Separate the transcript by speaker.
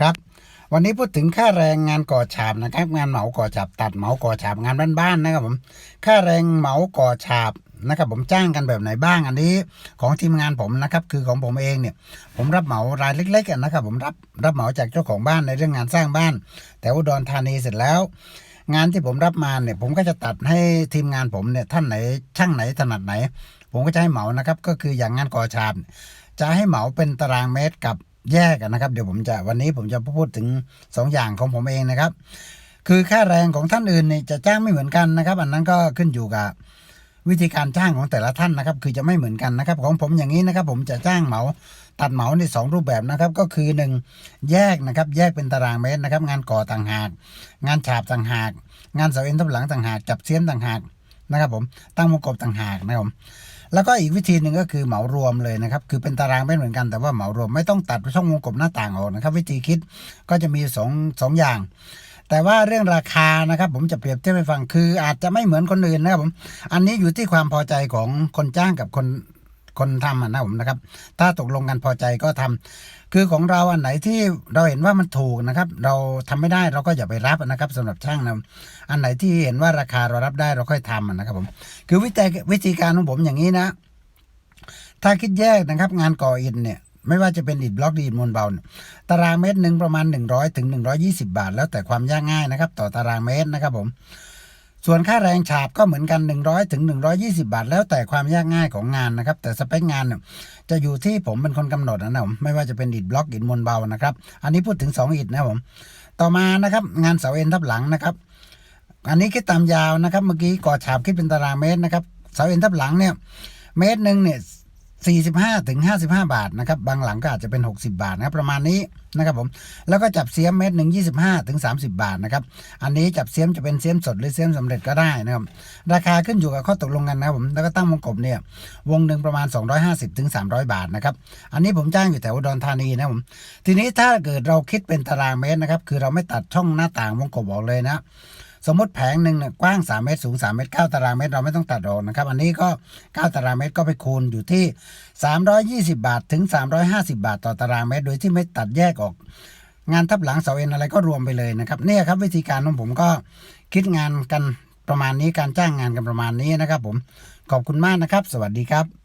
Speaker 1: ครับวันนี้พูดถึงค่าแรงงานก่อฉาบนะครับ งานเหมาก่อฉาบตัดเหมาก่อฉาบงานบ้านๆนะครับผมค่าแรงเหมาก่อฉาบนะครับผมจ้างกันแบบไหนบ้างอันนี้ ของทีมงานผมนะครับคือของผมเองเนี่ย ผมรับเหมารายเล็กๆกันนะครับ ผมรับรับเหมาจากเจ้าของบ้านในเรื่องงานสร้างบ้าน แต่อุดรธานีเสร็จแล้ว งานที่ผมรับมาเนี่ย ผมก็จะตัดให้ทีมงานผมเนี่ยท่านไหนช่างไหนถนัดไหน ผมก็จะให้เหมานะครับก็คืออย่างงานก่อฉาบจะให้เหมาเป็นตารางเมตรกับ แยกกันนะครับ เดี๋ยวผมจะวันนี้ผมจะพูดถึงสองอย่างของผมเองนะครับ คือค่าแรงของท่านอื่นเนี่ยจะจ้างไม่เหมือนกันนะครับ อันนั้นก็ขึ้นอยู่กับวิธีการจ้างของแต่ละท่านนะครับ คือจะไม่เหมือนกันนะครับ ของผมอย่างนี้นะครับ ผมจะจ้างเหมาตัดเหมาในสองรูปแบบนะครับ ก็คือหนึ่งแยกนะครับ แยกเป็นตารางเมตรนะครับ งานก่อต่างหาก งานฉาบต่างหาก งานเสาเอ็นทับหลังต่างหากจับเสียมต่างหากนะครับ ผมตั้งวงกบต่างหากนะครับผม แล้วก็อีกวิธีหนึ่งก็คือเหมารวมเลยนะครับ คือเป็นตารางไม่เหมือนกันแต่ว่าเหมารวมไม่ต้องตัดช่องวงกบหน้าต่างออกนะครับ วิธีคิดก็จะมีสองสองอย่าง แต่ว่าเรื่องราคานะครับ ผมจะเปรียบเทียบให้ฟังคืออาจจะไม่เหมือนคนอื่นนะครับผมอันนี้อยู่ที่ความพอใจของคนจ้างกับคน คนทำนะผมนะครับ ถ้าตกลงกันพอใจก็ทำคือของเราอันไหนที่เราเห็นว่ามันถูกนะครับ เราทำไม่ได้เราก็อย่าไปรับนะครับสำหรับช่างนะอันไหนที่เห็นว่าราคาเรารับได้เราค่อยทำนะครับผมคือวิธีวิธีการของผมอย่างนี้นะ ถ้าคิดแยกนะครับ งานก่ออิฐเนี่ยไม่ว่าจะเป็นอิฐบล็อกดีอิฐมวลเบา ตารางเมตรหนึ่งประมาณ 100ถึง120 บาท แล้วแต่ความยากง่ายนะครับ ต่อตารางเมตรนะครับผม ส่วนค่าแรงฉาบก็เหมือนกัน 100ถึง120 บาท แล้วแต่ความยากง่ายของงานนะครับ แต่สเปคงานเนี่ยจะอยู่ที่ผมเป็นคนกำหนดนะผมไม่ว่าจะเป็นอิฐบล็อกอิฐมวลเบานะครับ อันนี้พูดถึง 2 อิฐนะผม ต่อมานะครับงานเสาเอ็นทับหลังนะครับอันนี้คิดตามยาวนะครับ เมื่อกี้ก่อฉาบคิดเป็นตารางเมตรนะครับเสาเอ็นทับหลังเนี่ยเมตรหนึ่งเนี่ย 45ถึง55 บาทนะครับบางหลังก็อาจจะเป็น 60 บาทนะครับประมาณนี้นะครับผมแล้วก็จับเสียมเม็ดหนึ่ง25ถึง30 บาทนะครับอันนี้จับเสียมจะเป็นเสียมสดหรือเสียมสำเร็จก็ได้นะครับราคาขึ้นอยู่กับข้อตกลงกันนะครับผมแล้วก็ตั้งวงกบเนี่ยวงหนึ่งประมาณ 250ถึง300 บาทนะครับอันนี้ผมจ้างอยู่แถวอุดรธานีนะผมทีนี้ถ้าเกิดเราคิดเป็นตารางเมตรนะครับคือเราไม่ตัดช่องหน้าต่างวงกบออกเลยนะ สมมติแผงหนึ่งเนี่ยกว้าง 3 เมตรสูง 3 เมตร 9 ตารางเมตรเราไม่ต้องตัดออกนะครับ อันนี้ก็ 9 ตารางเมตรก็ไปคูณอยู่ที่ 320 บาทถึง 350 บาทต่อตารางเมตร โดยที่ไม่ตัดแยกออก งานทับหลังเสาเอ็นอะไรก็รวมไปเลยนะครับเนี่ยครับวิธีการของผมก็คิดงานกันประมาณนี้การจ้างงานกันประมาณนี้นะครับผมขอบคุณมากนะครับ สวัสดีครับ